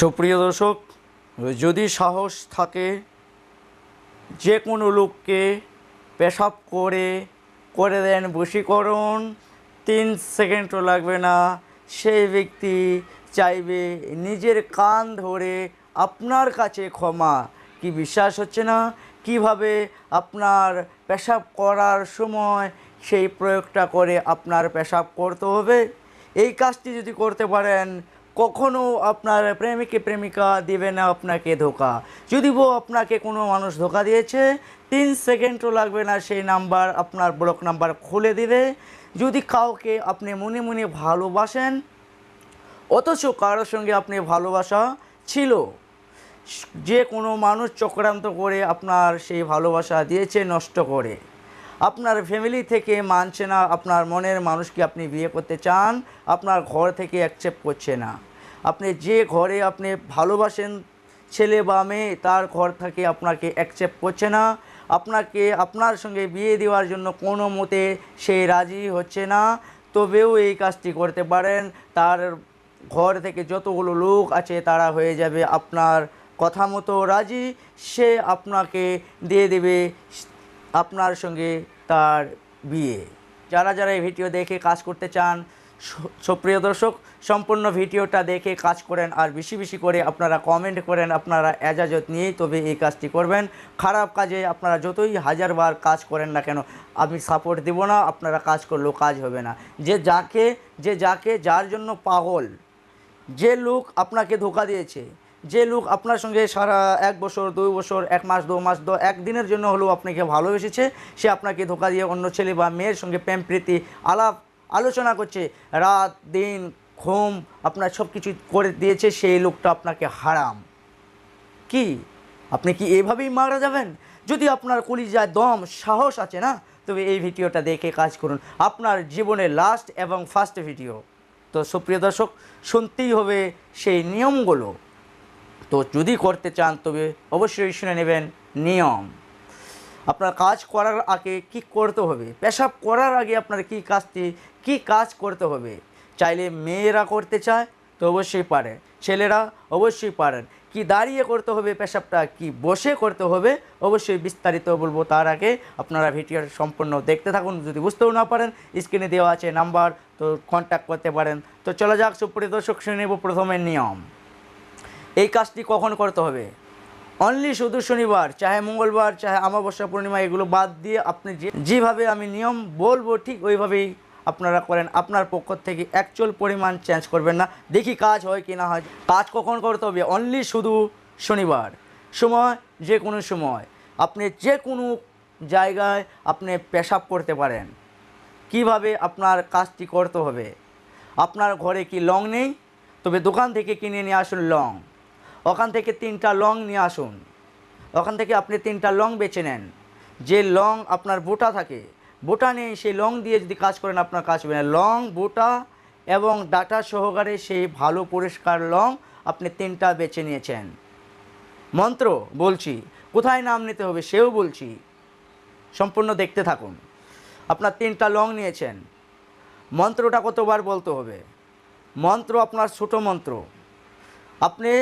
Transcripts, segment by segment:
সুপ্রিয় দর্শক, যদি সাহস থাকে যে কোনো লোককে পেশাব করে করে দেন বশীকরণ। তিন সেকেন্ডও লাগবে না, সেই ব্যক্তি চাইবে নিজের কান ধরে আপনার কাছে ক্ষমা। কি বিশ্বাস হচ্ছে না? কীভাবে আপনার পেশাব করার সময় সেই প্রয়োগটা করে আপনার পেশাব করতে হবে? এই কাজটি যদি করতে পারেন কখনো আপনার প্রেমিকে প্রেমিকা দেবে না আপনাকে ধোকা। যদি বউ আপনাকে কোনো মানুষ ধোকা দিয়েছে, তিন সেকেন্ডও লাগবে না সেই নাম্বার, আপনার ব্লক নাম্বার খুলে দিবে। যদি কাউকে আপনি মনে মনে ভালোবাসেন, অথচ কারোর সঙ্গে আপনি ভালোবাসা ছিল, যে কোনো মানুষ চক্রান্ত করে আপনার সেই ভালোবাসা দিয়েছে, নষ্ট করে। আপনার ফ্যামিলি থেকে মানছে না, আপনার মনের মানুষকে আপনি বিয়ে করতে চান, আপনার ঘর থেকে অ্যাকসেপ্ট করছে না। আপনি যে ঘরে আপনি ভালোবাসেন, ছেলে বা মেয়ে, তার ঘর থেকে আপনাকে অ্যাকসেপ্ট করছে না। আপনাকে, আপনার সঙ্গে বিয়ে দেওয়ার জন্য কোনো মতে সে রাজি হচ্ছে না। তবেও এই কাজটি করতে পারেন। তার ঘর থেকে যতগুলো লোক আছে, তারা হয়ে যাবে আপনার কথা মতো রাজি। সে আপনাকে দিয়ে দেবে আপনার সঙ্গে তার বিয়ে। যারা যারা এই ভিডিও দেখে কাজ করতে চান সুপ্রিয় দর্শক, সম্পূর্ণ ভিডিওটা দেখে কাজ করেন আর বেশি বেশি করে আপনারা কমেন্ট করেন, আপনারা এজাজত নিয়েই তবে এই কাজটি করবেন। খারাপ কাজে আপনারা যতই হাজারবার কাজ করেন না কেন, আমি সাপোর্ট দেব না, আপনারা কাজ করলেও কাজ হবে না। যে যাকে যে যাকে, যার জন্য পাগল, যে লোক আপনাকে ধোকা দিয়েছে যে লোক আপনার সঙ্গে সারা এক বছর, দুই বছর, এক মাস, দু মাস, দু একদিনের জন্য হলেও আপনাকে ভালোবেসেছে, সে আপনাকে ধোকা দিয়ে অন্য ছেলে বা মেয়ের সঙ্গে প্রেম, প্রীতি, আলাপ, আলোচনা করছে। রাত, দিন, ঘুম আপনার সব কিছু করে দিয়েছে, সেই লোকটা আপনাকে হারাম। কি? আপনি কি এভাবেই মারা যাবেন? যদি আপনার কলিজায় দম, সাহস আছে না, তবে এই ভিডিওটা দেখে কাজ করুন। আপনার জীবনের লাস্ট এবং ফার্স্ট ভিডিও তো সুপ্রিয় দর্শক, শুনতেই হবে সেই নিয়মগুলো। তো যদি করতে চান, তবে অবশ্যই শুনে নেবেন নিয়ম। আপনার কাজ করার আগে কি করতে হবে? পেশাব করার আগে আপনার কি কাজটি, কি কাজ করতে হবে? চাইলে মেয়েরা করতে চায়, তো অবশ্যই পারে। ছেলেরা অবশ্যই পারেন। কি দাঁড়িয়ে করতে হবে পেশাবটা, কি বসে করতে হবে, অবশ্যই বিস্তারিত বলব তার আগে। আপনারা ভিডিও সম্পূর্ণ দেখতে থাকুন। যদি বুঝতেও না পারেন, স্ক্রিনে দেওয়া আছে নাম্বার, তো কন্ট্যাক্ট করতে পারেন। তো চলে যাক, সুপ্রিয় দর্শক, শুনে নেব প্রথমে নিয়ম। এই কাজটি কখন করতে হবে? অনলি শুধু শনিবার, চাহে মঙ্গলবার, চাহে অমাবস্যা পূর্ণিমা, এগুলো বাদ দিয়ে আপনি যেভাবে আমি নিয়ম বলব, ঠিক ওইভাবেই আপনারা করেন। আপনার পক্ষ থেকে অ্যাকচুয়াল পরিমাণ চেঞ্জ করবেন না। দেখি কাজ হয় কি না হয়। কাজ কখন করতে হবে? অনলি শুধু শনিবার। সময় যে কোনো সময়। আপনি যে কোনো জায়গায় আপনি পেশাব করতে পারেন। কীভাবে আপনার কাজটি করতে হবে? আপনার ঘরে কি লং নেই? তবে দোকান থেকে কিনে নিয়ে আসুন লং। ওখান থেকে তিনটা লং নিয়ে আসুন। ওখান থেকে আপনি তিনটা লং বেছে নেন। যে লং আপনার বোটা থাকে, বোটা নেই সেই লং দিয়ে যদি কাজ করেন, আপনার কাজ হবে না। লং, বোটা এবং ডাটা সহকারে সেই ভালো পরিষ্কার লং আপনি তিনটা বেছে নিয়েছেন। মন্ত্র বলছি, কোথায় নাম নিতে হবে সেও বলছি। সম্পূর্ণ দেখতে থাকুন। আপনার তিনটা লং নিয়েছেন। মন্ত্রটা কতবার বলতে হবে? মন্ত্র আপনার ছোট মন্ত্র। আপনি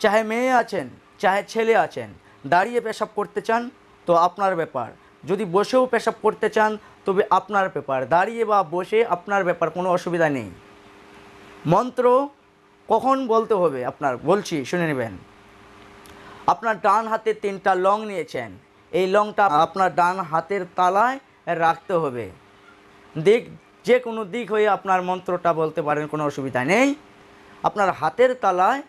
চাহে মেয়ে আছেন, চাহে ছেলে আছেন, দাঁড়িয়ে পেশাব করতে চান, তো আপনার ব্যাপার। যদি বসেও পেশাব করতে চান, তবে আপনার ব্যাপার। দাঁড়িয়ে বা বসে আপনার ব্যাপার, কোনো অসুবিধা নেই। মন্ত্র কখন বলতে হবে আপনার? বলছি, শুনে নেবেন। আপনার ডান হাতে তিনটা লং নিয়েছেন। এই লংটা আপনার ডান হাতের তালায় রাখতে হবে। দিক, যে কোনো দিক হয়ে আপনার মন্ত্রটা বলতে পারেন, কোনো অসুবিধা নেই। আপনার হাতের তালায়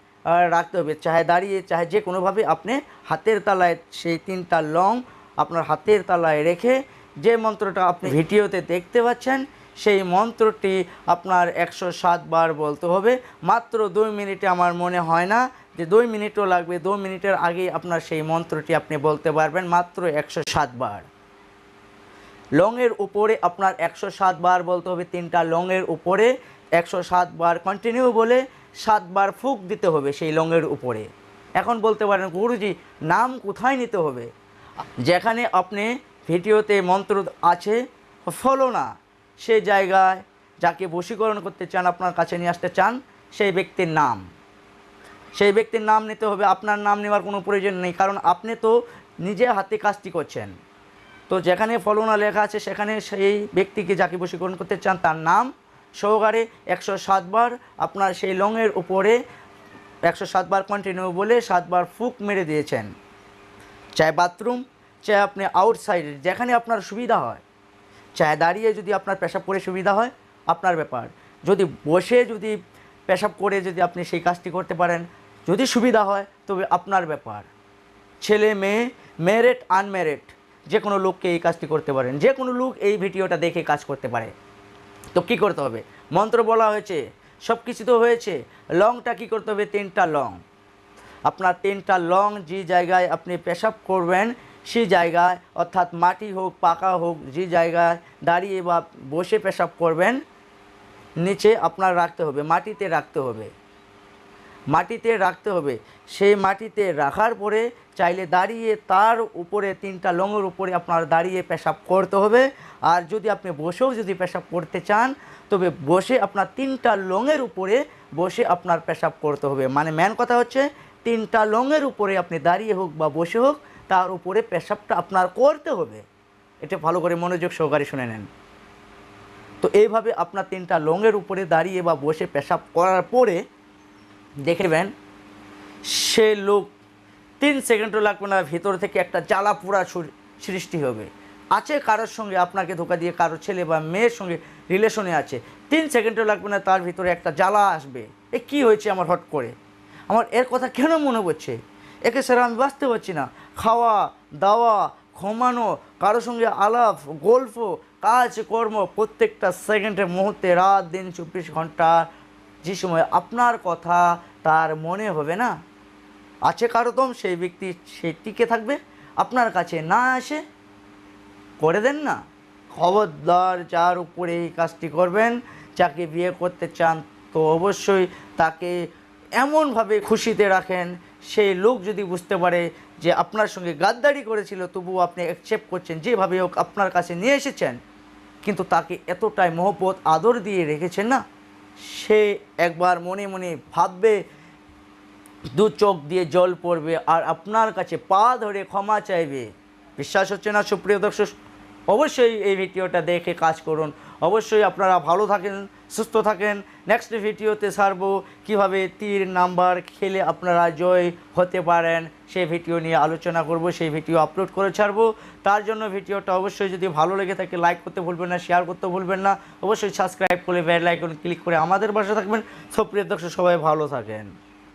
রাখতে হবে। চাহে দাঁড়িয়ে, চাহে যে কোনোভাবে আপনি হাতের তালায় সেই তিনটা লং আপনার হাতের তালায় রেখে যে মন্ত্রটা আপনি ভিডিওতে দেখতে পাচ্ছেন, সেই মন্ত্রটি আপনার একশো সাত বার বলতে হবে। মাত্র দুই মিনিটে আমার মনে হয় না যে দুই মিনিটও লাগবে, দুই মিনিটের আগেই আপনার সেই মন্ত্রটি আপনি বলতে পারবেন মাত্র একশো সাত বার। লংয়ের উপরে আপনার একশো সাত বার বলতে হবে, তিনটা লংয়ের উপরে একশো বার কন্টিনিউ বলে সাতবার ফুক দিতে হবে সেই লংয়ের উপরে। এখন বলতে পারেন, গুরুজি, নাম কোথায় নিতে হবে? যেখানে আপনি ভিডিওতে মন্ত্র আছে, ফলো না সেই জায়গায় যাকে বশীকরণ করতে চান, আপনার কাছে নিয়ে আসতে চান, সেই ব্যক্তির নাম। সেই ব্যক্তির নাম নিতে হবে, আপনার নাম নেওয়ার কোনো প্রয়োজন নেই, কারণ আপনি তো নিজে হাতে কাজটি করছেন। তো যেখানে ফলনা লেখা আছে, সেখানে সেই ব্যক্তিকে যাকে বশীকরণ করতে চান, তার নাম সহকারে একশো সাতবার আপনার সেই লংয়ের উপরে একশো সাতবার কন্টিনিউ বলে সাতবার ফুক মেরে দিয়েছেন। চাই বাথরুম চাই আপনি আউটসাইডে যেখানে আপনার সুবিধা হয়। চায় দাঁড়িয়ে যদি আপনার পেশাব করে সুবিধা হয়, আপনার ব্যাপার। যদি বসে যদি পেশাব করে যদি আপনি সেই কাজটি করতে পারেন, যদি সুবিধা হয়, তবে আপনার ব্যাপার। ছেলে, মেয়ে মেরিট আনমেরিট যে কোনো লোককে এই কাজটি করতে পারেন। যে কোনো লোক এই ভিডিওটা দেখে কাজ করতে পারে। তো কী করতে হবে? মন্ত্র বলা হয়েছে সব কিছু তো হয়েছে। লংটা কী করতে হবে? তিনটা লং। আপনার তিনটা লং যে জায়গায় আপনি পেশাব করবেন সেই জায়গায়, অর্থাৎ মাটি হোক, পাকা হোক, যে জায়গায় দাঁড়িয়ে বা বসে পেশাব করবেন, নিচে আপনার রাখতে হবে, মাটিতে রাখতে হবে। মাটিতে রাখতে হবে। সেই মাটিতে রাখার পরে চাইলে দাঁড়িয়ে তার উপরে তিনটা লঙের উপরে আপনার দাঁড়িয়ে পেশাব করতে হবে। আর যদি আপনি বসেও যদি পেশাব করতে চান, তবে বসে আপনার তিনটা লঙের উপরে বসে আপনার পেশাব করতে হবে। মানে ম্যান কথা হচ্ছে, তিনটা লঙের উপরে আপনি দাঁড়িয়ে হোক বা বসে হোক, তার উপরে পেশাবটা আপনার করতে হবে। এটা ভালো করে মনোযোগ সহকারে শুনে নেন। তো এইভাবে আপনার তিনটা লঙের উপরে দাঁড়িয়ে বা বসে পেশাব করার পরে দেখবেন সে লোক তিন সেকেন্ডও লাগবে না, ভেতর থেকে একটা জ্বালা পোড়া সৃষ্টি হবে। আছে কারোর সঙ্গে আপনাকে ধোকা দিয়ে কারও ছেলে বা মেয়ের সঙ্গে রিলেশনে আছে। তিন সেকেন্ডও লাগবে না, তার ভিতরে একটা জ্বালা আসবে। এ কী হয়েছে আমার হট করে? আমার এর কথা কেন মনে পড়ছে? একে স্যার আমি বাঁচতে পারছি না। খাওয়া, দাওয়া, ঘুমানো কারোর সঙ্গে আলাপ, গল্প, কাজ, কর্ম প্রত্যেকটা সেকেন্ডের মুহূর্তে, রাত দিন, চব্বিশ ঘণ্টা যে সময় আপনার কথা তার মনে হবে না, আছে কারও দম, সেই ব্যক্তি, সে টিকে থাকবে, আপনার কাছে না আসে করে দেন না। খবরদার যার উপরে এই কাজটি করবেন, যাকে বিয়ে করতে চান, তো অবশ্যই তাকে এমনভাবে খুশিতে রাখেন সেই লোক যদি বুঝতে পারে যে আপনার সঙ্গে গাদ্দারি করেছিল, তবুও আপনি অ্যাকসেপ্ট করছেন, যেভাবে হোক আপনার কাছে নিয়ে এসেছেন, কিন্তু তাকে এতটাই মহব্বত, আদর দিয়ে রেখেছেন না। সে একবার মনে মনে ভাববে, দু চোখ দিয়ে জল পড়বে আর আপনার কাছে পা ধরে ক্ষমা চাইবে। বিশ্বাস হচ্ছে না, সুপ্রিয় দর্শক? অবশ্যই এই ভিডিওটা দেখে কাজ করুন। অবশ্যই আপনারা ভালো থাকেন। সুস্থ থাকেন। নেক্সট ভিডিওতে সারবো কীভাবে তীর নাম্বার খেলে আপনারা জয় হতে পারেন। সেই ভিডিও নিয়ে আলোচনা করব, সেই ভিডিও আপলোড করে ছাড়বো। তার জন্য ভিডিওটা অবশ্যই যদি ভালো লেগে থাকে লাইক করতে ভুলবেন না শেয়ার করতে ভুলবেন না। অবশ্যই সাবস্ক্রাইব করে বেল আইকন ক্লিক করে আমাদের পাশে থাকবেন। সব প্রিয় দর্শক, সবাই ভালো থাকেন।